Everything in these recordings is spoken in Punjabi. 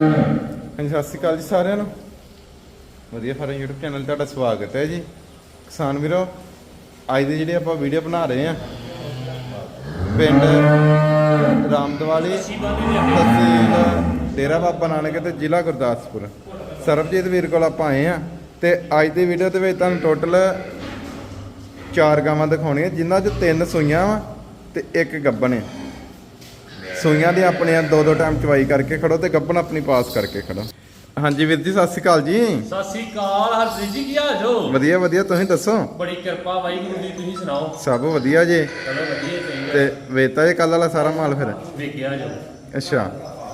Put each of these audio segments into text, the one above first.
ਹਾਂਜੀ, ਸਤਿ ਸ਼੍ਰੀ ਅਕਾਲ ਜੀ ਸਾਰਿਆਂ ਨੂੰ। ਵਧੀਆ ਫਾਰਮ YouTube ਚੈਨਲ 'ਤੇ ਤੁਹਾਡਾ ਸਵਾਗਤ ਹੈ ਜੀ। ਕਿਸਾਨ ਵੀਰੋ, ਅੱਜ ਦੀ ਜਿਹੜੀ ਆਪਾਂ ਵੀਡੀਓ ਬਣਾ ਰਹੇ ਆ ਪਿੰਡ ਰਾਮਦਵਾਲੀ, ਤਹਿਸੀਲ ਡੇਰਾ ਬਾਬਾ ਨਾਨਕ ਤੇ ਜ਼ਿਲ੍ਹਾ ਗੁਰਦਾਸਪੁਰ। ਸਰਬਜੀਤ ਵੀਰ ਕੋਲ ਆਪਾਂ ਆਏ ਆ ਤੇ ਅੱਜ ਦੀ ਵੀਡੀਓ ਦੇ ਵਿੱਚ ਤੁਹਾਨੂੰ ਟੋਟਲ ਚਾਰ ਗਾਵਾਂ ਦਿਖਾਉਣੀਆਂ, ਜਿਨ੍ਹਾਂ 'ਚ ਤਿੰਨ ਸੂਈਆਂ ਵਾ ਤੇ ਇੱਕ ਗੱਬਣ ਹੈ ਸੂਈਆਂ ਦੀ ਆਪਣੀਆਂ ਦੋ ਦੋ ਟਾਈਮ ਚਵਾਈ ਕਰਕੇ ਖੜੋ ਤੇ ਗੱਬਣ ਆਪਣੀ ਪਾਸ ਕਰਕੇ ਖੜੋ। ਹਾਂਜੀ ਵੀਰ ਜੀ ਸਤਿ ਸ਼੍ਰੀ ਅਕਾਲ ਜੀ। ਸਤਿ ਸ੍ਰੀ ਅਕਾਲ ਹਰਪ੍ਰੀਤ ਜੀ ਕੀ ਹਾਲ ਜੋ? ਵਧੀਆ ਵਧੀਆ ਤੁਸੀਂ ਦੱਸੋ? ਬੜੀ ਕਿਰਪਾ ਵਾਹਿਗੁਰੂ ਦੀ ਤੁਸੀਂ ਸੁਣਾਓ? ਸਭ ਵਧੀਆ ਜੇ। ਚਲੋ ਵਧੀਆ ਚਾਹੀਦਾ ਤੇ ਵੇਤਾ ਇਹ ਕੱਲ ਵਾਲਾ ਸਾਰਾ ਮਾਲ ਫਿਰ? ਵੇਖਿਆ ਜੋ। ਅੱਛਾ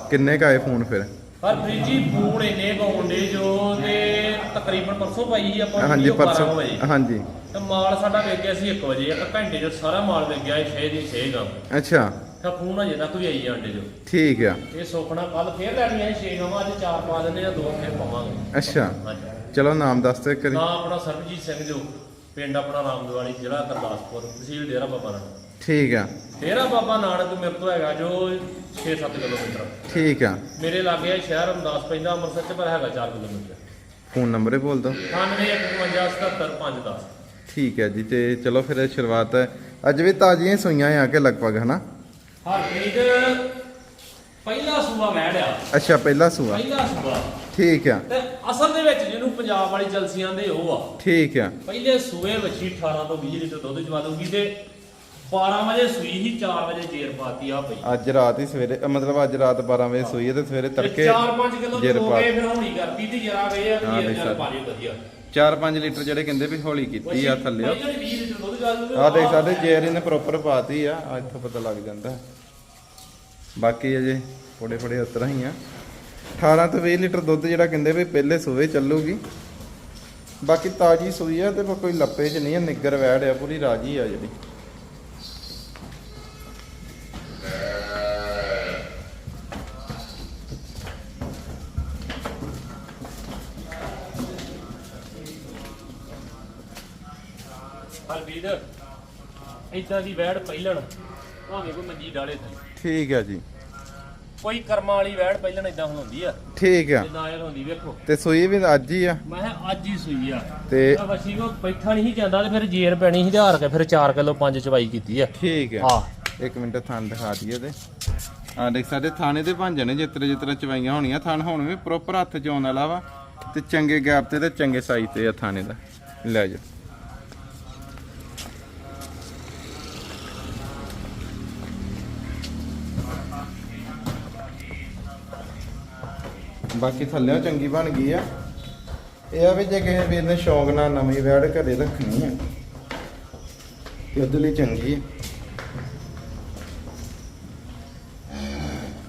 ਕਿੰਨੇ ਕਾਏ ਫੋਨ ਫਿਰ? ਹਰਪ੍ਰੀਤ ਜੀ ਫੋਨ ਇੰਨੇ ਪਾਉਂਦੇ ਜੋ ਤੇ ਤਕਰੀਬਨ ਪਰਸੋਂ ਪਾਈ ਸੀ ਆਪਾਂ ਹਾਂਜੀ ਵੀਡੀਓ 12 ਪਰਸੋਂ। ਵਜੇ। ਹਾਂਜੀ। ਤੇ ਮਾਲ ਸਾਡਾ ਵੇਚ ਗਿਆ ਸੀ 1 ਵਜੇ ਇੱਕ ਘੰਟੇ ਚ ਸਾਰਾ ਮਾਲ ਵੇਚ ਗਿਆ 6 ਦੀ 6 ਗਾਂ। ਅੱਛਾ। ਤਾਂ ਫੋਨ ਅਜੇ ਤੱਕ ਵੀ ਆਈ ਜਾਂਦੇ ਜੋ ਠੀਕ ਆ। ਇਹ ਸੋਖਣਾ ਕੱਲ ਫੇਰ ਲੈਣੀਆਂ 6 ਗਾਵਾਂ ਅੱਜ ਚਾਰ ਪਾ ਦਿੰਦੇ ਆ ਦੋ ਫੇਰ ਪਾਵਾਂਗੇ। ਅੱਛਾ। ਹਾਂਜੀ। ਚਲੋ ਨਾਮ ਦੱਸ ਤੇ ਕਰੀ ਨਾ ਆਪਣਾ ਸਰਬਜੀਤ ਸਿੰਘ ਜੋ ਪਿੰਡ ਆਪਣਾ ਰਾਮਦਵਾਲੀ ਜ਼ਿਲ੍ਹਾ ਗੁਰਦਾਸਪੁਰ ਤਹਿਸੀਲ ਡੇਰਾ ਬਾਬਾ ਨਾਨਕ। ਠੀਕ ਆ। ਡੇਰਾ ਬਾਬਾ ਨਾਨਕ ਮੇਰੇ ਤੋਂ ਹੈਗਾ ਜੋ 6-7 ਕਿਲੋਮੀਟਰ। ਠੀਕ ਆ। ਮੇਰੇ ਲਾਗੇ ਸ਼ਹਿਰ ਅੰਦਾਜ਼ ਪੈਂਦਾ ਅੰਮ੍ਰਿਤਸਰ ਚ ਪਰ ਹੈਗਾ 4 ਕਿਲੋਮੀਟਰ। ਫੋਨ ਨੰਬਰ ਹੀ ਬੋਲ ਦੋ 9155770510 ਠੀਕ ਹੈ ਜੀ ਤੇ ਚਲੋ ਫਿਰ ਸ਼ੁਰੂਆਤ ਹੈ। ਅੱਜ ਵੀ ਤਾਜ਼ੀਆਂ ਹੀ ਸੂਈਆਂ ਆ ਕੇ ਲਗਭਗ ਹਨਾ? ਹਰਪ੍ਰੀਤ ਪਹਿਲਾ ਸੂਆ ਵਹਿੜਿਆ ਅੱਛਾ ਪਹਿਲਾ ਸੂਆ। ਪਹਿਲਾ ਸੂਆ। ਠੀਕ ਆ। ਤੇ ਅਸਲ ਦੇ ਵਿੱਚ ਜਿਹਨੂੰ ਪੰਜਾਬ ਵਾਲੀ ਜਲਸੀਆਂ ਦੇ ਉਹ ਆ। ਠੀਕ ਆ। ਪਹਿਲੇ ਸੂਏ ਵੱਛੀ 18 ਤੋਂ 20 ਲੀਟਰ ਦੁੱਧ ਚਵਾ ਦੂਗੀ ਤੇ 12 ਵਜੇ ਸੂਈ ਹੀ 4 ਵਜੇ ਜੇਰ ਪਾਤੀ ਆ ਪਈ ਅੱਜ ਰਾਤ ਹੀ ਸਵੇਰੇ ਅ, ਮਤਲਬ ਅੱਜ ਰਾਤ 12 ਵਜੇ ਸੂਈ ਹੈ ਤੇ ਸਵੇਰੇ ਤੜਕੇ 4-5 ਕਿਲੋ ਜੇਰ ਹੋ ਪਾ ਗਏ ਫਿਰ ਹੋਣੀ ਕਰਤੀ ਤੇ ਜਰਾ ਗਏ ਆ ਹਾਂ ਵੀ ਬਈ ਜੇਰ ਸਰ। ਪਾ ਲਿਓ ਵਧੀਆ 4-5 ਲੀਟਰ ਜਿਹੜੇ ਕਹਿੰਦੇ ਵੀ ਹੌਲੀ ਕੀਤੀ ਆ ਥੱਲੇ ਪਹਿਲੇ 20 ਲੀਟਰ ਦੁੱਧ ਚਵਾ ਦੂਗੀ ਆ ਦੇਖ ਸਾਡੇ ਜੇਰ ਇਹਨੇ ਪ੍ਰੋਪਰ ਪਾਤੀ ਆ ਆ ਇੱਥੋਂ ਪਤਾ ਲੱਗ ਜਾਂਦਾ। ਬਾਕੀ ਅਜੇ ਥੋੜੇ ਥੋੜੇ ਉਤਰਾ ਹੀ ਆ। 18 ਤੋਂ 20 ਲੀਟਰ ਦੁੱਧ ਜਿਹੜਾ ਕਹਿੰਦੇ ਵੀ ਪਹਿਲੇ ਸੂਵੇ ਚੱਲੂਗੀ। ਬਾਕੀ ਤਾਜੀ ਸੂਈ ਆ ਤੇ ਕੋਈ ਲੱਪੇ 'ਚ ਨਹੀਂ ਆ ਨਿੱਗਰ ਵੈੜ ਆ ਪੂਰੀ ਰਾਜੀ ਆ ਜਿਹੜੀ। ਹਰਬੀਰ ਇਦਾਂ ਦੀ ਵੈੜ ਪਹਿਲਣ ਭਾਵੇਂ ਕੋਈ ਮੰਜੀ ਡਾਲੇ ਤੇ। ਠੀਕ ਆ ਜੀ। ਕੋਈ ਕਰਮਾਂ ਵਾਲੀ ਵੈੜ ਪਹਿਲਣ ਇਦਾਂ ਹੁੰਦੀ ਆ। ਠੀਕ ਆ। ਤੇ ਨਾਇਰ ਹੁੰਦੀ ਵੇਖੋ। ਤੇ ਸੂਈ ਵੀ ਅੱਜ ਹੀ ਆ। ਮੈਂ ਕਿਹਾ ਅੱਜ ਹੀ ਸੂਈ ਆ। ਤੇ ਤਾਂ ਵਸੀ ਕੋ ਬੈਠਾ ਨਹੀਂ ਸੀ ਜਾਂਦਾ ਤੇ ਫਿਰ ਜੇਰ ਪੈਣੀ ਸੀ ਤੇ ਹਾਰ ਕੇ ਫਿਰ 4 ਕਿਲੋ 5 ਚਵਾਈ ਕੀਤੀ ਆ। ਠੀਕ ਆ। ਆ ਇੱਕ ਮਿੰਟ ਥਣ ਦਿਖਾ ਦਈਏ ਤੇ। ਆ ਦੇਖ ਸਾਡੇ ਥਾਣੇ ਤੇ ਭਾਂਜਣ ਨੇ ਜਿੱਤਰੇ ਜਿੱਤਰੇ ਚਵਾਈਆਂ ਹੋਣੀਆਂ ਥਣ ਹੁਣ ਵੀ ਪ੍ਰੋਪਰ ਹੱਥ ਚ ਆਉਣ ਵਾਲਾ ਵਾ। ਤੇ ਚੰਗੇ ਗੈਪ ਤੇ ਤੇ ਚੰਗੇ ਸਾਈਜ਼ ਤੇ ਆ ਥਾਣੇ ਦਾ। ਲੈ ਜਾ ਬਾਕੀ ਥੱਲਿਓਂ ਚੰਗੀ ਬਣ ਗਈ ਆ। ਇਹ ਆ ਵੀ ਜੇ ਕਿਸੇ ਵੀਰ ਨੇ ਸ਼ੌਂਕ ਨਾਲ ਨਵੀਂ ਵੈੜ ਘਰੇ ਰੱਖਣੀ ਆ ਤੇ ਉਹਦੇ ਲਈ ਚੰਗੀ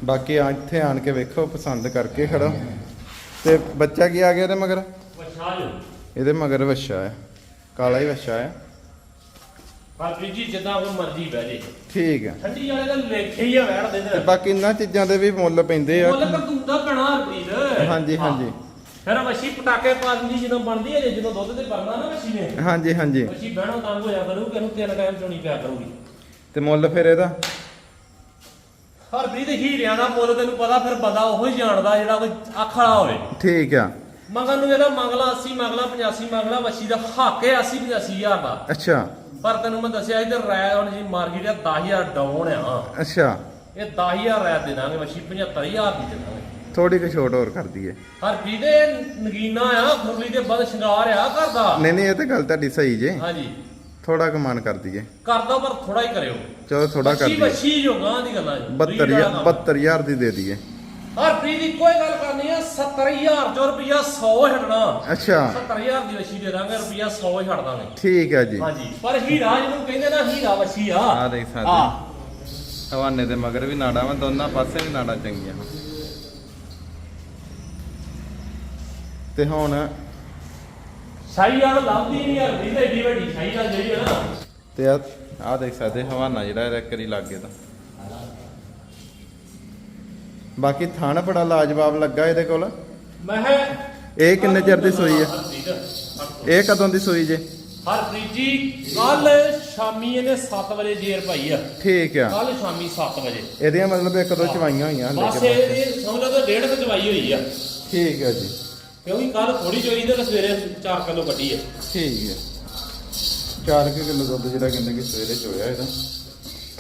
ਬਾਕੀ ਆ ਇੱਥੇ ਆਣ ਕੇ ਵੇਖੋ ਪਸੰਦ ਕਰਕੇ ਖੜੋ। ਤੇ ਬੱਚਾ ਕੀ ਆ ਗਿਆ ਇਹਦੇ ਮਗਰ? ਵਛਾ ਜੋ। ਇਹਦੇ ਮਗਰ ਵੱਛਾ ਹੈ ਕਾਲਾ ਹੀ ਵੱਛਾ ਹਰਪ੍ਰੀਤ ਜੀ ਜਿੱਦਾਂ ਕੋਈ ਮਰਜ਼ੀ ਬਹਿ ਜੇ। ਠੀਕ ਹੈ। ਠੰਡੀ ਵਾਲੇ ਦਾ ਲੇਖੇ ਹੀ ਆ ਵੈੜ ਦੇ ਤੇ ਬਾਕੀ ਇਹਨਾਂ ਚੀਜ਼ਾਂ ਦੇ ਵੀ ਮੁੱਲ ਪੈਂਦੇ ਆ। ਮੁੱਲ ਕਰਤੂਤ ਦਾ ਪੈਣਾ ਹਰਪ੍ਰੀਤ। ਹਾਂਜੀ ਹਾਂਜੀ। ਫਿਰ ਵਸ਼ੀ ਪਟਾਕੇ ਪਾ ਦਿੰਦੀ ਜਦੋਂ ਬਣਦੀ ਹੈ ਜੇ ਜਦੋਂ ਦੁੱਧ ਤੇ ਬਣਨਾ ਨਾ ਵਸ਼ੀ ਨੇ। ਹਾਂਜੀ ਹਾਂਜੀ। ਵਸ਼ੀ ਬਹਿਣਾ ਤੰਗ ਹੋਇਆ ਕਰੂਗੀ ਇਹਨੂੰ ਤਿੰਨ ਟਾਈਮ ਚੋਣੀ ਪਿਆ ਕਰੂਗੀ। ਤੇ ਮੁੱਲ ਫਿਰ ਇਹਦਾ? ਹਰਪ੍ਰੀਤ ਹੀਰਿਆਂ ਦਾ ਮੁੱਲ ਤੈਨੂੰ ਪਤਾ ਫਿਰ ਬੰਦਾ ਉਹੋ ਹੀ ਜਾਣਦਾ ਜਿਹੜਾ ਕੋਈ ਅੱਖ ਵਾਲਾ ਹੋਵੇ। ਠੀਕ ਆ। ਮੰਗਣ ਨੂੰ ਇਹਦਾ ਮੰਗਲਾ 80 ਮੰਗਲਾ 85 ਮੰਗਲਾ ਵਸ਼ੀ ਦਾ ਹੱਕ ਹੈ 80 85 ਹਜ਼ਾਰ ਦਾ। ਅੱਛਾ। ਪਰ ਤੈਨੂੰ ਮੈਂ ਦੱਸਿਆ ਇਧਰ ਰਾਇ ਹੁਣ ਜੀ ਮਾਰਕੀਟ ਆ 10000 ਡਾਊਨ ਆ। ਅੱਛਾ। ਇਹ 10000 ਰਾਇ ਦੇ ਦਾਂਗੇ ਵਸ਼ੀ 75000 ਦੀ ਦੇ ਦਾਂਗੇ। ਥੋੜੀ ਕੁ ਛੋਟ ਹੋਰ ਕਰ ਦਈਏ ਹਰਪ੍ਰੀਤ ਇਹ ਨਗੀਨਾ ਆ ਖੁਰਲੀ ਦੇ ਵੱਧ ਸ਼ਿੰਗਾਰ ਆ ਕਰਦਾ ਨਹੀਂ ਨਹੀਂ ਇਹ ਤੇ ਗੱਲ ਤੁਹਾਡੀ ਸਹੀ ਜੇ। ਹਾਂਜੀ। ਥੋੜਾ ਕੁ ਮਨ ਕਰ ਦਈਏ ਕਰਦਾ ਪਰ ਥੋੜਾ ਹੀ ਕਰਿਓ। ਚਲੋ ਥੋੜਾ ਕਰ ਦਈਏ ਵਸ਼ੀ ਜੋਗਾਂ ਦੀ ਗੱਲਾਂ ਜੀ। 72000 72000 ਦੀ ਦੇ ਦਈਏ। ਹਰਪ੍ਰੀਤ ਦੀ ਕੋਈ ਗੱਲ ਕਰਨੀ ਆ 70000 ਚੋਂ ਰੁਪਿਆ 100 ਛੱਡਣਾ ਅੱਛਾ। 70000 ਦੀ ਵਸ਼ੀ ਦੇ ਦਾਂਗੇ ਰੁਪਿਆ 100 ਹੀ ਛੱਡ ਦਾਂਗੇ ਠੀਕ ਹੈ ਜੀ। ਹਾਂਜੀ। ਪਰ ਹੀਰਾ ਜਿਹਨੂੰ ਕਹਿੰਦੇ ਨਾ ਹੀਰਾ ਵਸ਼ੀ ਆ। ਆ ਦੇਖ ਸਕਦੇ। ਆ ਹਵਾਨੇ ਦੇ ਮਗਰ ਵੀ ਨਾੜਾ ਵਾ ਦੋਨਾਂ ਪਾਸੇ ਵੀ ਨਾੜਾ ਚੰਗੀਆਂ। ਤੇ ਹੁਣ ਸਾਈ ਯਾਰ ਲੱਭਦੀ ਨਹੀਂ ਯਾਰ ਵੀ ਏਡੀ ਵੱਡੀ ਸਾਈ ਯਾਰ ਜਿਹੜੀ ਹੈ ਨਾ। ਤੇ ਆ ਆ ਦੇਖ ਸਕਦੇ ਹਵਾਨਾ ਜਿਹੜਾ ਇਹਦਾ ਕਰੀ ਲੱਗੇ ਤਾਂ। ਬਾਕੀ ਥਣ ਬੜਾ ਲਾਜਵਾਬ ਲੱਗਾ ਇਹਦੇ ਕੋਲ। ਮੈਂ ਕਿਹਾ ਇਹ ਕਿੰਨੇ ਚਿਰ ਦੀ ਸੂਈ ਹੈ ਇਹ ਕਦੋਂ ਦੀ ਸੂਈ ਜੇ? ਹਰਪ੍ਰੀਤ ਜੀ ਕੱਲ ਸ਼ਾਮੀ ਇਹਨੇ 7 ਵਜੇ ਜੇਰ ਪਾਈ ਆ। ਠੀਕ ਆ। ਕੱਲ ਸ਼ਾਮੀ 7 ਵਜੇ। ਇਹਦੀਆਂ ਮਤਲਬ ਇੱਕ ਦੋ ਚਵਾਈਆਂ ਹੋਈਆਂ ਹਲੇ ਬਸ ਇਹ ਸਮਝ ਲਓ ਤਾਂ ਡੇਢ ਕੁ ਚਵਾਈ ਹੋਈ ਆ। ਠੀਕ ਆ ਜੀ। ਕਿਉਂਕਿ ਕੱਲ ਥੋੜੀ ਚੋਈ ਤੇ ਸਵੇਰੇ 4 ਕਿਲੋ ਕੱਢੀ ਆ। ਠੀਕ ਹੈ 4 ਕਿਲੋ ਦੁੱਧ ਜਿਹੜਾ ਕਹਿੰਦੇ ਕਿ ਸਵੇਰੇ ਚੋਇਆ ਇਹਦਾ।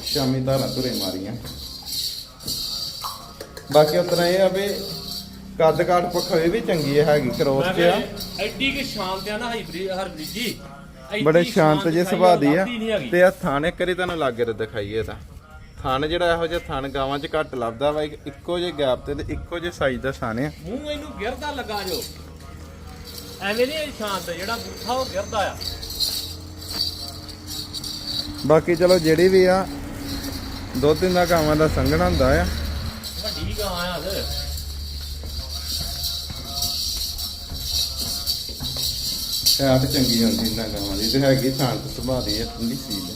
ਸ਼ਾਮੀ ਧਾਰਾਂ ਧੁਰੇ ਮਾਰੀਆਂ। ਬਾਕੀ ਉਤਰਾ ਇਹ ਆ ਵੀ ਕੱਦ ਕਾਠ ਪੱਖੋਂ ਵੀ ਚੰਗੀ ਹੈ ਹੈਗੀ ਕਰੋਸ ਤੇ ਆ। ਐਡੀ ਕਿ ਸ਼ਾਂਤ ਆ ਨਾ ਹਾਈਬ੍ਰਿਡ ਹਰਪ੍ਰੀਤ ਜੀ। ਬੜੇ ਸ਼ਾਂਤ ਜੇ ਸੁਭਾਅ ਦੀ ਆ। ਤੇ ਆ ਥਾਣੇ ਕਰੀ ਤੁਹਾਨੂੰ ਲਾਗੇ ਤੇ ਦਿਖਾਈਏ ਤਾਂ। ਥਣ ਜਿਹੜਾ ਇਹੋ ਜਿਹਾ ਥਣ ਗਾਵਾਂ 'ਚ ਘੱਟ ਲੱਭਦਾ ਵਾ ਇੱਕ- ਜਿਹੇ ਗੈਪ ਤੇ ਤੇ ਇੱਕੋ ਜਿਹੇ ਸਾਈਜ਼ ਦਾ ਥਣ ਆ। ਮੂੰਹ ਇਹਨੂੰ ਗਿਰਦਾ ਲੱਗਾ ਜੋ। ਐਵੇਂ ਨਹੀਂ ਸ਼ਾਂਤ ਜਿਹੜਾ ਬੂਠਾ ਉਹ ਗਿਰਦਾ ਆ। ਬਾਕੀ ਚਲੋ ਜਿਹੜੀ ਵੀ ਆ ਦੋ ਤਿੰਨ ਦਾ ਗਾਵਾਂ ਦਾ ਸੰਘਣਾ ਹੁੰਦਾ ਆ। ਵੱਡੀ ਗਾਂ ਆ ਤੇ ਹੈ ਤੇ ਚੰਗੀ ਹੁੰਦੀ ਇਹਨਾਂ ਗਾਵਾਂ ਦੀ ਤੇ ਹੈਗੀ ਸ਼ਾਂਤ ਸੁਭਾਅ ਦੀ ਹੈ ਠੰਡੀ ਸੀਲ ਹੈ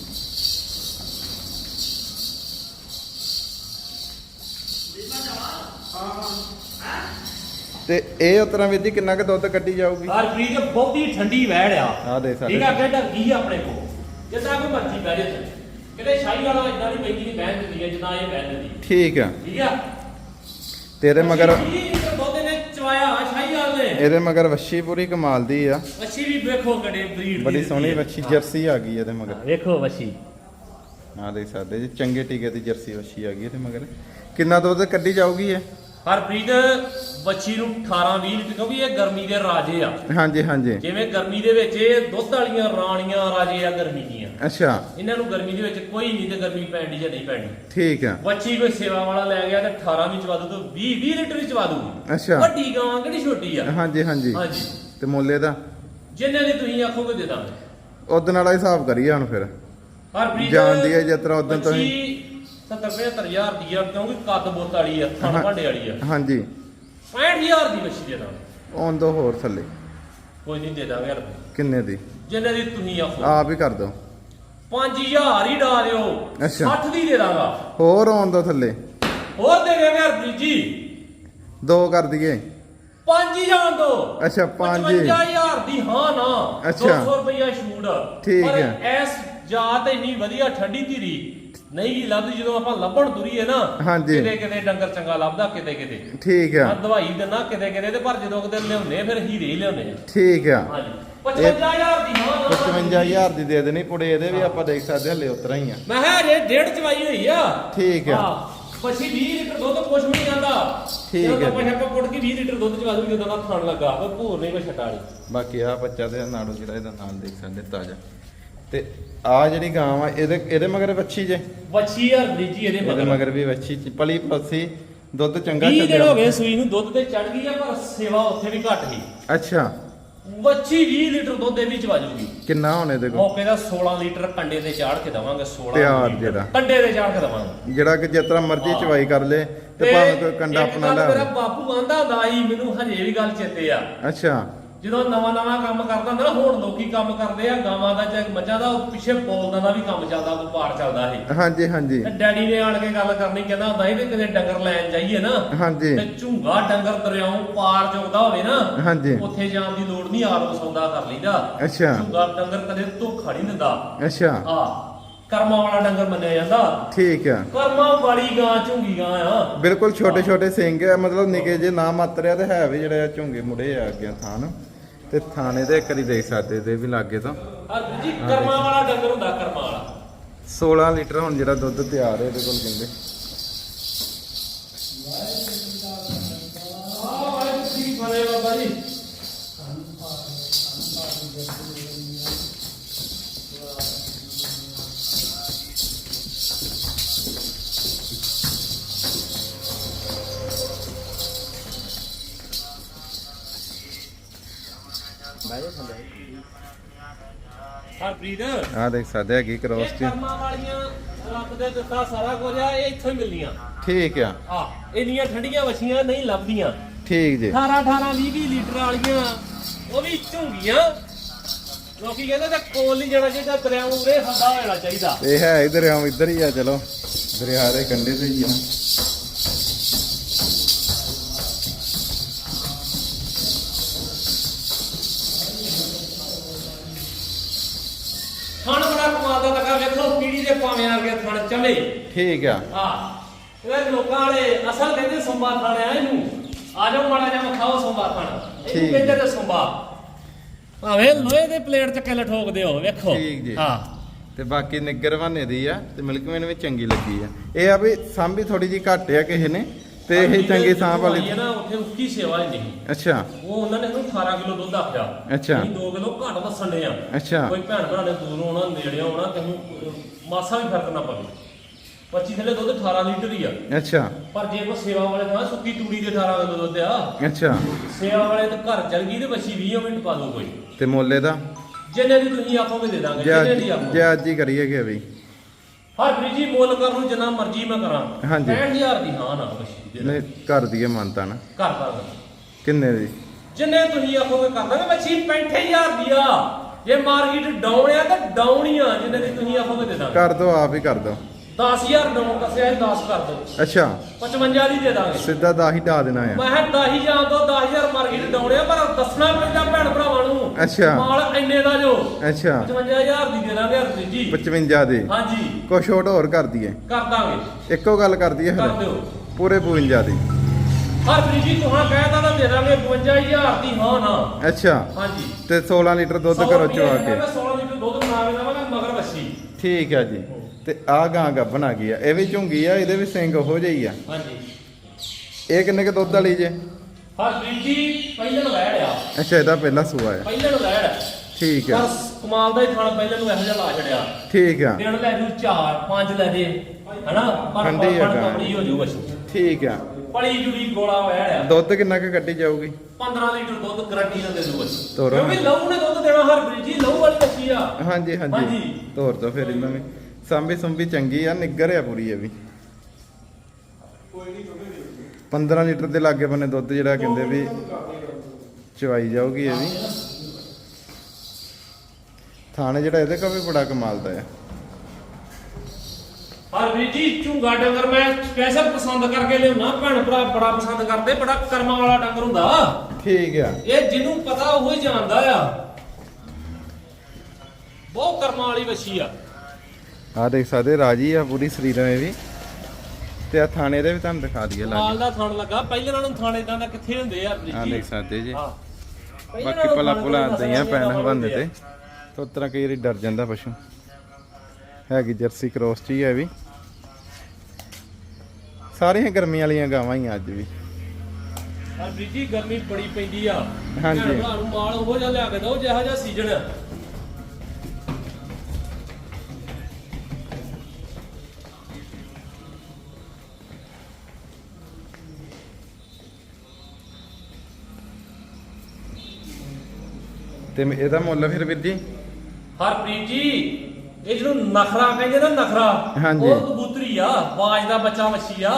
ਤੇ ਇਹ ਉਤਰਾ ਵੀਰ ਜੀ ਕਿੰਨਾ ਕੁ ਦੁੱਧ ਕੱਢੀ ਜਾਊਗੀ? ਹਰਪ੍ਰੀਤ ਬਹੁਤੀ ਠੰਡੀ ਵਹਿੜ ਆ। ਆ ਦੇ ਸਾਡੇ ਠੀਕ ਆ ਕਿ ਢੱਕੀ ਆ ਆਪਣੇ ਕੋਲ? ਜਿੱਦਾਂ ਕੋਈ ਮਰਜ਼ੀ ਬਹਿ ਜੇ ਕਿਤੇ ਸ਼ਾਹੀ ਵਾਲਾ ਇਦਾਂ ਨਹੀਂ ਪੈਂਦੀ ਨਹੀਂ ਬਹਿਣ ਦਿੰਦੀ ਹੈ ਜਿੱਦਾਂ ਇਹ ਬਹਿਣ ਦਿੰਦੀ ਠੀਕ ਆ। ਠੀਕ ਆ? ਤੇਰੇ ਮਗਰ ਦੁੱਧ ਨੇ ਚਵਾਇਆ ਸ਼ਾਹੀ ਵਾਲ ਨੇ ਇਹਦੇ ਮਗਰ ਵੱਛੀ ਪੂਰੀ ਕਮਾਲ ਦੀ ਆ। ਅੱਛੀ ਵੀ ਵੇਖੋ ਕੜੇ ਬਰੀਡ ਬੜੀ ਸੋਹਣੀ ਵੱਛੀ ਜਰਸੀ ਆ ਗਈ ਇਹਦੇ ਮਗਰ। ਵੇਖੋ ਵੱਛੀ ਆ ਦੇਖ ਸਕਦੇ ਜੀ ਚੰਗੇ ਟੀਕੇ ਦੀ ਜਰਸੀ ਵੱਛੀ ਆ ਗਈ ਇਹਦੇ ਮਗਰ। ਕਿੰਨਾ ਦੁੱਧ ਕੱਢੀ ਜਾਊਗੀ ਇਹ? ਹਰਪ੍ਰੀਤ ਵੱਛੀ ਨੂੰ 18 20 ਲੀਟਰ ਕਿਉਂਕਿ ਇਹ ਗਰਮੀ ਦੇ ਰਾਜੇ ਆ। ਹਾਂਜੀ ਹਾਂਜੀ। ਜਿਵੇਂ ਗਰਮੀ ਦੇ ਵਿੱਚ ਇਹ ਦੁੱਧ ਵਾਲੀਆਂ ਰਾਣੀਆਂ ਰਾਜੇ ਆ ਗਰਮੀ ਦੀਆਂ। ਅੱਛਾ। ਇਹਨਾਂ ਨੂੰ ਗਰਮੀ ਦੇ ਵਿੱਚ ਕੋਈ ਨਹੀਂ ਤੇ ਗਰਮੀ ਪੈਣੀ ਜਾਂ ਨਹੀਂ ਪੈਣੀ ਠੀਕ ਆ। ਵੱਛੀ ਕੋਈ ਸੇਵਾ ਵਾਲਾ ਲੈ ਗਿਆ ਤੇ 18 ਵੀ ਚਵਾ ਦੂ ਤੇ 20 20 ਲੀਟਰ ਵੀ ਚਵਾ ਦੂ ਅੱਛਾ। ਵੱਡੀ ਗਾਂ ਕਿਹੜੀ ਛੋਟੀ ਆ? ਹਾਂਜੀ ਹਾਂਜੀ। ਹਾਂਜੀ। ਤੇ ਮੁੱਲੇ ਦਾ ਜਿੰਨੇ ਦੀ ਤੁਸੀਂ ਆਖੋਗੇ ਦੇ ਦਾਂਗੇ ਉਦੋਂ ਵਾਲਾ ਹਿਸਾਬ ਕਰੀਏ ਹੁਣ ਫਿਰ। ਹਰਪ੍ਰੀਤ ਜਾਣਦੀ ਹੈ ਜਿਸ ਤਰ੍ਹਾਂ ਉਦੋਂ ਤੋਂ ਹੀ। 70 ਹਜ਼ਾਰ ਦੀ ਆ ਕਿਉਂਕਿ ਕੱਦ ਬੋਤ ਵਾਲੀ ਆ ਥਣ। ਭਾਂਡੇ ਵਾਲੀ ਆ। ਹਾਂਜੀ। 65000 ਦੀ ਵੱਛੀ ਦੇ ਦਾਂਗੇ ਆਉਣ ਦੋ ਹੋਰ ਥੱਲੇ। ਕੋਈ ਨਹੀਂ ਦੇ ਦਾਂਗੇ ਹਰਪ੍ਰੀਤ ਕਿੰਨੇ ਦੀ? ਜਿੰਨੇ ਦੀ ਤੁਸੀਂ ਆਖੋ। ਆਪ ਹੀ ਕਰ ਦੋ 5000 ਹੀ ਡਾ ਦਿਓ। ਅੱਛਾ। 60 ਦੀ ਦੇ ਦਾਂਗਾ। ਹੋਰ ਆਉਣ ਦੋ ਥੱਲੇ। ਹੋਰ ਦੇ ਦੇਵਾਂਗੇ ਹਰਪ੍ਰੀਤ ਜੀ। ਦੋ ਕਰ ਦਈਏ। ਪੰਜ ਹੀ ਜਾਣ ਦੋ। ਅੱਛਾ, ਪੰਜ। 55000 ਦੀ ਹਾਂ ਨਾ। ਅੱਛਾ। 200 ਰੁਪਇਆ ਛੂਟ। ਠੀਕ ਪਰ ਹੈ। ਐਸ ਜਾਤ ਇੰਨੀ ਵਧੀਆ ਠੰਡੀ ਧੀਰੀ। ਨਹੀਂ ਗੀ ਲੱਭਦੀ ਜਦੋਂ ਆਪਾਂ ਲੱਭਣ ਤੁਰੀਏ ਨਾ ਹਾਂਜੀ। ਕਿਤੇ ਕਿਤੇ ਡੰਗਰ ਚੰਗਾ ਲੱਭਦਾ ਕਿਤੇ ਕਿਤੇ। ਠੀਕ ਆ। ਆ ਦਵਾਈ ਦਿੰਦਾ ਕਿਤੇ ਕਿਤੇ ਤੇ ਪਰ ਜਦੋਂ ਕਿਤੇ ਲਿਆਉਂਦੇ ਫਿਰ ਹੀਰੇ ਹੀ ਲਿਆਉਂਦੇ ਆ। ਠੀਕ ਆ। ਹਾਂਜੀ। 55000 ਦੀ ਹਾਂ। ਨਾ 55000 ਦੀ ਦੇ ਦੇਣੀ ਪੁੜੇ ਇਹਦੇ ਵੀ ਆਪਾਂ ਦੇਖ ਸਕਦੇ ਹਲੇ ਉਤਰਾ ਹੀ ਆ। ਮੈਂ ਕਿਹਾ ਜੇ ਡੇਢ ਚਵਾਈ ਹੋਈ ਆ। ਠੀਕ ਆ। ਹਾਂ। ਪਛੀ 20 ਲੀਟਰ ਦੁੱਧ ਕੁਛ ਵੀ ਨਹੀਂ ਜਾਂਦਾ। ਠੀਕ ਜਦੋਂ ਹੈ। ਆਪਾਂ ਛੱਪਾ ਪੁੱਟ ਕੇ 20 ਲੀਟਰ ਦੁੱਧ ਚਵਾ ਦੂਗੀ ਜਦੋਂ ਨਾ ਖਾਣ ਲੱਗਾ। ਉਹ ਭੂਰ ਨਹੀਂ ਕੋਈ ਛਟਾ ਵਾਲੀ ਬਾਕੀ ਆ ਬੱਚਾ ਤੇ ਨਾੜੂ ਜਿਹੜਾ ਇਹਦਾ ਨਾਲ ਦੇਖ ਸਕਦੇ ਤਾਜ਼ਾ। ਤੇ ਆ ਜਿਹੜੀ ਗਾਂ ਆ ਇਹਦੇ ਇਹਦੇ ਮਗਰ ਵੱਛੀ ਜੇ? ਵੱਛੀ ਆ ਬਰੀਜੀ ਇਹਦੇ ਇਹਦੇ ਮਗਰ। ਮਗਰ ਵੀ ਵੱਛੀ ਚ ਪਲੀ ਪਲਸੀ ਦੁੱਧ ਚੰਗਾ 20 ਦਿਨ ਹੋ ਗਏ ਸੂਈ ਨੂੰ ਦੁੱਧ ਤੇ ਚੜ ਗਈ ਆ ਪਰ ਸੇਵਾ ਉੱਥੇ ਵੀ ਘੱਟ ਗਈ। ਅੱਛਾ। ਵੱਛੀ 20 ਲੀਟਰ ਦੁੱਧ ਇਹ ਵੀ ਚਵਾ ਜੂਗੀ ਕਿੰਨਾ ਹੁਣ ਇਹਦੇ ਕੋਲ? ਮੌਕੇ ਦਾ 16 ਲੀਟਰ ਕੰਡੇ ਤੇ ਚਾੜ ਕੇ ਦਵਾਂਗੇ 16 ਤਿਆਰ ਲੀਟਰ। ਜਿਹੜਾ। ਕੰਡੇ ਤੇ ਚਾੜ ਕੇ ਦਵਾਂਗੇ। ਜਿਹੜਾ ਕਿ ਜਿਸ ਤਰ੍ਹਾਂ ਮਰਜ਼ੀ ਚਵਾਈ ਕਰ ਲੇ ਤੇ ਭਾਵੇਂ ਕੋਈ ਕੰਡਾ ਇੱਕ ਆਪਣਾ ਗੱਲ ਲੈ ਮੇਰਾ ਆਵੇ। ਬਾਪੂ ਆਂਦਾ ਹੁੰਦਾ ਸੀ ਮੈਨੂੰ ਹਜੇ ਵੀ ਗੱਲ ਚੇਤੇ ਆ। ਅੱਛਾ। ਜਦੋਂ ਨਵਾਂ ਨਵਾਂ ਕੰਮ ਕਰਦਾ ਹੁੰਦਾ ਨਾ ਹੁਣ ਲੋਕੀ ਕੰਮ ਕਰਦੇ ਆ ਗਾਵਾਂ ਦਾ ਜਾਂ ਮੱਝਾਂ ਦਾ ਉਹ ਪਿੱਛੇ ਬੋਲਦਾ ਦਾ ਵੀ ਕੰਮ ਚੱਲਦਾ ਵਪਾਰ ਚੱਲਦਾ ਸੀ ਹਾਂਜੀ ਹਾਂਜੀ। ਤੇ ਡੈਡੀ ਨੇ ਆਣ ਕੇ ਗੱਲ ਕਰਨੀ ਕਹਿੰਦਾ ਹੁੰਦਾ ਸੀ ਵੀ ਕਿਤੇ ਡੰਗਰ ਲੈਣ ਜਾਈਏ ਨਾ ਹਾਂਜੀ। ਤੇ ਝੁੰਗਾ ਡੰਗਰ ਦਰਿਆਓਂ ਪਾਰ ਚੁੱਕਦਾ ਹੋਵੇ ਨਾ ਹਾਂਜੀ। ਉੱਥੇ ਜਾਣ ਦੀ ਲੋੜ ਨਹੀਂ ਆਪ ਸੌਦਾ ਕਰ ਲਈਦਾ। ਅੱਛਾ। ਝੁੰਗਾ ਡੰਗਰ ਕਦੇ ਧੋਖਾ ਨਹੀਂ ਦਿੰਦਾ। ਅੱਛਾ। ਆ ਕਰਮਾਂ ਵਾਲਾ ਡੰਗਰ ਮੰਨਿਆ ਜਾਂਦਾ। ਠੀਕ ਆ। ਕਰਮਾਂ ਵਾਲੀ ਗਾਂ ਝੁੰਗੀ ਗਾਂ ਆ। ਬਿਲਕੁਲ ਛੋਟੇ ਛੋਟੇ ਸਿੰਘ ਆ ਮਤਲਬ ਨਿੱਕੇ ਜੇ ਨਾ ਮਾਤਰਿਆ ਤੇ ਹੈ ਵੀ ਜਿਹੜੇ ਝੁੰਗੇ ਮੁੜੇ ਆ ਅੱਗੇ ਥਾਨ। ਤੇ ਥਾਣੇ ਦੇ ਇੱਕ ਵਾਰੀ ਦੇਖ ਸਕਦੇ ਤੇ ਵੀ ਲਾਗੇ ਤੋਂ। ਆ ਜੀ ਕਰਮਾਂ ਵਾਲਾ ਡੰਗਰ ਹੁੰਦਾ ਕਰਮਾਂ ਵਾਲਾ। 16 ਲੀਟਰ ਹੁਣ ਜਿਹੜਾ ਦੁੱਧ ਤਿਆਰ ਹੈ ਇਹਦੇ ਕੋਲ ਕਹਿੰਦੇ। ਆ ਵਾਹਿਗੁਰੂ ਜੀ ਫਤਿਹ ਬਾਬਾ ਜੀ। ਹਰਪ੍ਰੀਤ ਆਹ ਦੇਖ ਸਕਦੇ ਹੈਗੀ ਕ੍ਰੋਸ ਇਹ ਚ। ਕਰਮਾਂ ਵਾਲੀਆਂ ਰੱਬ ਦੇ ਦਿੱਤਾ ਸਾਰਾ ਕੁਝ ਆ ਇਹ ਇੱਥੋਂ ਹੀ ਮਿਲਦੀਆਂ ਠੀਕ ਆ। ਆ ਇੰਨੀਆਂ ਠੰਡੀਆਂ ਵਛੀਆਂ ਨਹੀਂ ਲੱਭਦੀਆਂ। ਠੀਕ ਜੀ। 18 18 20 20 ਲੀਟਰ ਵਾਲੀਆਂ ਉਹ ਵੀ ਝੁੰਗੀਆਂ। ਲੋਕੀ ਕਹਿੰਦੇ ਤੇ ਕੋਲ ਨਹੀਂ ਜਾਣਾ ਚਾਹੀਦਾ ਦਰਿਆ ਉਰੇ ਫੰਦਾ ਹੋਣਾ ਚਾਹੀਦਾ। ਇਹ ਹੈ ਇਧਰ ਆ ਇਧਰ ਹੀ ਆ ਚਲੋ। ਦਰਿਆ ਦੇ ਕੰਢੇ ਤੇ ਹੀ ਆ। ਥਣ ਚਲੇ। ਠੀਕ ਆ। ਆ ਇਹ ਲੋਕਾਂ ਵਾਲੇ ਅਸਲ ਕਹਿੰਦੇ ਸੁੰਬਾ ਥਣ ਆ ਇਹਨੂੰ। ਆ ਜਾਓ ਮਾੜਾ ਜਿਹਾ ਵਿਖਾਓ ਸੁੰਬਾ ਥਣ ਠੀਕ। ਇਹਨੂੰ ਕਹਿੰਦੇ ਤੇ ਸੁੰਬਾ ਭਾਵੇਂ ਲੋਹੇ ਦੇ ਪਲੇਟ ਚ ਕਿੱਲ ਠੋਕਦੇ ਹੋ ਵੇਖੋ। ਠੀਕ ਜੀ। ਹਾਂ। ਤੇ ਬਾਕੀ ਨਿੱਗਰ ਬਹਾਨੇ ਦੀ ਆ ਤੇ ਮਿਲਕਮੈਨ ਵੀ ਚੰਗੀ ਲੱਗੀ ਆ। ਇਹ ਆ ਵੀ ਸਾਂਭੀ ਥੋੜੀ ਜੀ ਘੱਟ ਆ ਕਿਸੇ ਨੇ ਤੇ ਇਹ ਚੰਗੀ ਸਾਂਭ ਵਾਲੀ ਹੈ ਨਾ ਉੱਥੇ ਉੱਕੀ ਸੇਵਾ ਹੀ ਨਹੀਂ। ਅੱਛਾ। ਉਹ ਉਹਨਾਂ ਨੇ ਇਹਨੂੰ 18 ਕਿਲੋ ਦੁੱਧ ਆਖਿਆ। ਅੱਛਾ। 2 ਕਿਲੋ ਘੱਟ ਦੱਸਣ ਆ। ਅੱਛਾ। ਕੋਈ ਭੈਣ ਭਰਾ ਨੇ ਦੂਰੋਂ ਆਉਣਾ ਨੇੜੇ ਆਉਣਾ ਤੈਨੂੰ ਮਾਸਾ ਵੀ ਫ਼ਰਕ ਨਾ ਪਵੇ। 25 ਥੱਲੇ ਦੁੱਧ 18 ਲੀਟਰ ਹੀ ਆ। ਅੱਛਾ। ਪਰ ਜੇ ਕੋ ਸੇਵਾ ਵਾਲੇ ਦਾ ਸੁੱਕੀ ਤੂੜੀ ਦੇ 18 ਕਿਲੋ ਦੁੱਧ ਆ ਅੱਛਾ। ਸੇਵਾ ਵਾਲੇ ਤੇ ਘਰ ਚਲ ਗਈ ਤੇ ਬੱਚੀ 20 ਮਿੰਟ ਪਾ ਦੋ ਕੋਈ। ਤੇ ਮੋਲੇ ਦਾ ਜਿੰਨੇ ਦੀ ਤੁਸੀਂ ਆਖੋਗੇ ਦੇ ਦਾਂਗੇ ਜਿੰਨੇ ਦੀ ਆਖੋ ਜੇ ਅੱਜ ਹੀ ਕਰੀਏਗੇ ਵੀ ਹਰ ਜੀ ਮੁੱਲ ਕਰਨ ਨੂੰ ਜਿੰਨਾ ਮਰਜ਼ੀ ਮੈਂ ਕਰਾਂ। ਹਾਂਜੀ। 65000 ਦੀ ਹਾਂ ਨਾ ਬੱਚੀ ਦੇ। ਨਹੀਂ ਕਰ ਦਈਏ ਮੰਨਤਾ ਨਾ। ਘਰ ਕਰ ਦਾਂਗੇ। ਕਿੰਨੇ ਦੀ? ਜਿੰਨੇ ਤੁਸੀਂ ਆਖੋਗੇ ਕਰ ਦਾਂਗੇ ਬੱਚੀ 65000 ਦੀ ਆ। ਜੇ ਮਾਰਕੀਟ ਡਾਊਨ ਆ ਤਾਂ ਡਾਊਨ ਹੀ ਆ ਜਿੰਨੇ ਦੀ ਤੁਸੀਂ ਆਖੋਗੇ ਦੇ ਦਾਂਗੇ ਕਰ ਦੋ ਆਪ ਹੀ ਕਰ ਦੋ 10000 ਡਾਊਨ ਦੱਸਿਆ 10 ਕਰ ਦੋ ਅੱਛਾ। 55 ਦੀ ਦੇ ਦਾਂਗੇ। ਸਿੱਧਾ ਦਾ ਹੀ ਢਾ ਦੇਣਾ ਆ। ਮੈਂ ਕਿਹਾ 10 ਜਾਂ ਤੋਂ 10000 ਮਾਰਕੀਟ ਡਾਊਨ ਆ ਪਰ ਦੱਸਣਾ ਪੈਂਦਾ ਭੈਣ ਭਰਾਵਾਂ ਨੂੰ। ਅੱਛਾ। ਮਾਲ ਇੰਨੇ ਦਾ ਜੋ। ਅੱਛਾ। 55000 ਦੀ ਦੇ ਦਾਂਗੇ ਹਰਪ੍ਰੀਤ ਜੀ। 55 ਦੇ। ਹਾਂਜੀ। ਕੁਛ ਛੋਟ ਹੋਰ ਕਰ ਦਈਏ। ਕਰ ਦਾਂਗੇ। ਇੱਕੋ ਗੱਲ ਕਰ ਦਈਏ ਕਰ ਫਿਰ ਦਿਓ। ਪੂਰੇ 52 ਦੀ। ਹਰਪ੍ਰੀਤ ਜੀ ਤੁਹਾਂ ਕਹਿਤਾ ਤਾਂ ਦੇ ਦਾਂਗੇ 55000 ਦੀ ਹਾਂ ਨਾ। ਅੱਛਾ। ਹਾਂਜੀ। ਤੇ 16 ਲੀਟਰ ਦੁੱਧ ਰੁਪਈਏ ਚਵਾ ਦੇ ਕੇ। ਦਾਂਗੇ, 16 ਲੀਟਰ ਦੁੱਧ ਬਣਾ ਕੇ ਦੇਵਾਂਗੇ ਮਗਰ ਵੱਛੀ। ਠੀਕ ਆ ਜੀ। ਤੇ ਆ ਗਾਂ ਗੱਭਣ ਆ ਗਈ ਆ। ਇਹ ਵੀ ਝੁੰਗੀ ਆ ਇਹਦੇ ਵੀ ਸਿੰਘ ਉਹੋ ਜਿਹੀ ਆ। ਹਾਂਜੀ। ਇਹ ਕਿੰਨੇ ਕ ਦੁੱਧ ਵਾਲੀ ਜੇ? ਹਰਪ੍ਰੀਤ ਜੀ ਪਹਿਲਾਂ ਵੈੜ ਆ। ਅੱਛਾ ਇਹਦਾ ਪਹਿਲਾ ਸੂਆ ਆ। ਪਹਿਲਾਂ ਵੈੜ। ਆ। ਠੀਕ ਆ। ਕਮਾਲ ਦਾ ਹੀ ਥਾਣਾ ਪਹਿਲਾਂ ਨੂੰ ਇਹੋ ਜਿਹਾ ਲਾ ਛੜਿਆ ਠੀਕ ਆ। ਦਿਨ ਲੈ ਜੂ 4 5 ਲੈ ਜੇ ਹਨਾ? ਪਰ ਪਰ। ਕਮਲੀ ਹੋ ਜੂ ਵੱਛੀ। ਠੀਕ ਆ। ਪਲੀ ਜੁੜੀ ਗੋਲਾ ਵੈੜ ਆ। ਦੁੱਧ ਕਿੰਨਾ ਕ ਕੱਢੀ ਜਾਊਗੀ? 15 ਲੀਟਰ ਦੁੱਧ ਗਰੰਟੀ ਨਾਲ ਦੇ ਦੂ ਵੱਛੀ ਤੋਰੋ। ਕਿਉਂਕਿ ਲਹੂ ਨੇ ਦੁੱਧ ਦੇਣਾ ਹਰਪ੍ਰੀਤ ਜੀ ਲਹੂ ਵਾਲੀ ਵੱਛੀ ਆ। ਹਾਂਜੀ ਹਾਂਜੀ। ਹਾਂਜੀ। ਤੋਰ ਦੋ ਫਿਰ ਇਹਨਾਂ ਵੀ ਸਾਂਭੀ ਸੁੰਭੀ ਚੰਗੀ ਆ ਨਿੱਗਰ ਆ ਪੂਰੀ ਇਹ ਵੀ। 15 ਲੀਟਰ ਦੇ ਲਾਗੇ ਬੰਨੇ ਦੁੱਧ ਜਿਹੜਾ ਕਹਿੰਦੇ ਵੀ ਚਵਾਈ ਜਾਊਗੀ ਇਹ ਵੀ। ਥਾਣੇ ਜਿਹੜਾ ਇਹਦੇ ਕਾ ਵੀ ਬੜਾ ਕਮਾਲ ਦਾ ਆ। ਹਰਪ੍ਰੀਤ ਜੀ ਝੁੰਗਾ ਡੰਗਰ ਮੈਂ ਸਪੈਸ਼ਲ ਪਸੰਦ ਕਰਕੇ ਲਿਆਉਣਾ ਭੈਣ ਭਰਾ ਬੜਾ ਪਸੰਦ ਕਰਦੇ ਬੜਾ ਕਰਮਾਂ ਵਾਲਾ ਡੰਗਰ ਹੁੰਦਾ। ਠੀਕ ਆ। ਇਹ ਜਿਹਨੂੰ ਪਤਾ ਉਹ ਹੀ ਜਾਣਦਾ ਆ। ਬਹੁਤ ਕਰਮਾਂ ਵਾਲੀ ਵੱਛੀ ਆ। ਆ ਦੇਖ ਸਕਦੇ ਰਾਜੀ ਆ ਪੂਰੀ ਸਰੀਰਾਂ ਇਹ ਵੀ। ਤੇ ਆ ਥਾਣੇ ਦੇ ਵੀ ਤੁਹਾਨੂੰ ਦਿਖਾ ਦਈਏ ਮਾਲ ਲਾਗੇ ਦਾ ਥਣ ਲੱਗਾ। ਪਹਿਲਾਂ ਨਾਲੋਂ ਥਾਣੇ ਇਦਾਂ ਦਾ ਕਿੱਥੇ ਹੁੰਦੇ ਆ ਆ ਜੀ? ਦੇਖ ਸਕਦੇ ਜੀ। ਹਾਂ। ਪਹਿਲਾਂ ਬਾਕੀ ਨਾਲੋਂ ਪਲਾ ਥਣ ਪੁਲਾ ਥੋੜ੍ਹੇ ਆਂਦੀਆਂ ਪੈਣ ਹਵਾਨੇ ਤੇ। ਤੇ ਉਸ ਤਰ੍ਹਾਂ ਕਈ ਵਾਰੀ ਡਰ ਜਾਂਦਾ ਪਸ਼ੂ। ਹੈਗੀ ਜਰਸੀ ਕ੍ਰੋਸ ਚ ਹੀ ਹੈ ਵੀ ਸਾਰੀਆਂ ਗਰਮੀਆਂ ਵਾਲੀਆਂ ਗਾਵਾਂ ਹੀ ਆ ਅੱਜ ਵੀ ਆ। ਹਰਪ੍ਰੀਤ ਜੀ ਗਰਮੀ ਬੜੀ ਪੈਂਦੀ ਆ ਹਾਂਜੀ। ਭੈਣ ਭਰਾ ਨੂੰ ਮਾਲ ਉਹ ਜਿਹਾ ਲਿਆ ਕੇ ਦਿਓ ਜਿਹੋ ਜਿਹਾ ਸੀਜ਼ਨ ਆ ਤੇ ਇਹਦਾ ਮੁੱਲ ਫਿਰ ਵੀਰ ਜੀ ਹਰਪ੍ਰੀਤ ਜੀ ਇਹ ਜਿਹਨੂੰ ਨਖਰਾ ਕਹਿੰਦੇ ਨਾ ਨਖਰਾ ਹਾਂਜੀ। ਉਹ ਕਬੂਤਰੀ ਆ ਬਾਜ ਦਾ ਬੱਚਾ ਮੱਛੀ ਆ।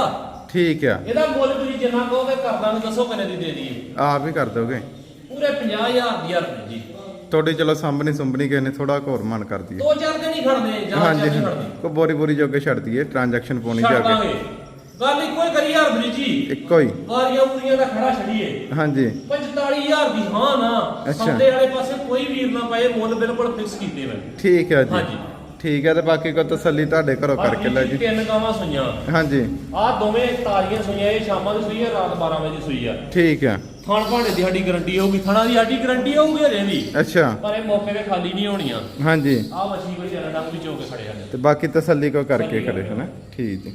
ਠੀਕ ਆ। ਇਹਦਾ ਮੁੱਲ ਤੁਸੀਂ ਜਿੰਨਾ ਕਹੋਗੇ ਕਰ ਦਾਂਗੇ ਦੱਸੋ ਕਿੰਨੇ ਦੀ ਦੇ ਦਈਏ। ਆਪ ਹੀ ਕਰ ਦੋਗੇ। ਪੂਰੇ 50000 ਦੀ ਹਰਪ੍ਰੀਤ ਜੀ। ਤੁਹਾਡੀ ਚਲੋ ਸਾਂਭਣੀ ਸੁੰਭਣੀ ਕਿਸੇ ਨੇ ਥੋੜਾ ਹੋਰ ਮਨ ਕਰ ਦਈਏ। ਦੋ ਚਾਰ ਦਿਨ ਹੀ ਖੜਦੇ ਜਾਂ ਹਾਂਜੀ ਚਾਰ ਨਹੀਂ ਖੜਦੇ ਕੋ ਬੋਰੀ ਬੋਰੀ ਜੋਗੇ ਛੱਡ ਦਈਏ ਟ੍ਰਾਂਜੈਕਸ਼ਨ ਪਾਉਣੀ ਜਾ ਛੱਡ ਕੇ ਦਾਂਗੇ ਗੱਲ ਇੱਕੋ ਹੀ ਕਰੀ ਹਰਪ੍ਰੀਤ ਜੀ। ਇੱਕੋ ਹੀ। ਵਾਰੀਆਂ ਪੂਰੀਆਂ ਦਾ ਖੜਾ ਛੜੀਏ ਹਾਂਜੀ। 45000 ਦੀ ਹਾਂ ਨਾ। ਅੱਛਾ। ਸੌਦੇ ਵਾਲੇ ਪਾਸੇ ਕੋਈ ਵੀਰ ਨਾ ਪਏ ਮੁੱਲ ਬਿਲਕੁਲ ਫਿਕਸ ਕੀਤੇ ਮੈਂ ਠੀਕ ਹੈ ਜੀ। ਹਾਂਜੀ। ਠੀਕ ਹੈ ਤੇ ਬਾਕੀ ਕੋ ਤਸੱਲੀ ਤੁਹਾਡੇ ਘਰੋਂ ਕਰਕੇ ਲੈ ਜੀ। ਤਿੰਨ ਗਾਵਾਂ ਸੂਈਆਂ। ਹਾਂਜੀ। ਆਹ ਦੋਵੇਂ ਤਾਜ਼ੀਆਂ ਸੂਈਆਂ ਇਹ ਸ਼ਾਮਾਂ ਦੀ ਸੂਈ ਆ ਰਾਤ 12 ਵਜੇ ਸੂਈ ਆ। ਠੀਕ ਹੈ ਥਣ ਭਾਂਡੇ ਦੀ ਸਾਡੀ ਗਾਰੰਟੀ ਹੋਊਗੀ ਥਣਾ ਦੀ ਸਾਡੀ ਗਾਰੰਟੀ ਹੋਊਗੀ ਹਜੇ ਵੀ। ਅੱਛਾ। ਪਰ ਇਹ ਮੌਕੇ ਤੇ ਖਾਲੀ ਨਹੀਂ ਹੋਣੀਆਂ। ਹਾਂਜੀ। ਆਹ ਮੱਛੀ ਕੋਈ ਜਰਾ ਡੰਗ ਵੀ ਚੋ ਕੇ ਖੜੇ ਆ ਤੇ ਬਾਕੀ ਤਸੱਲੀ ਕੋ ਕਰਕੇ ਖੜੇ ਹਨਾ? ਠੀਕ ਜੀ।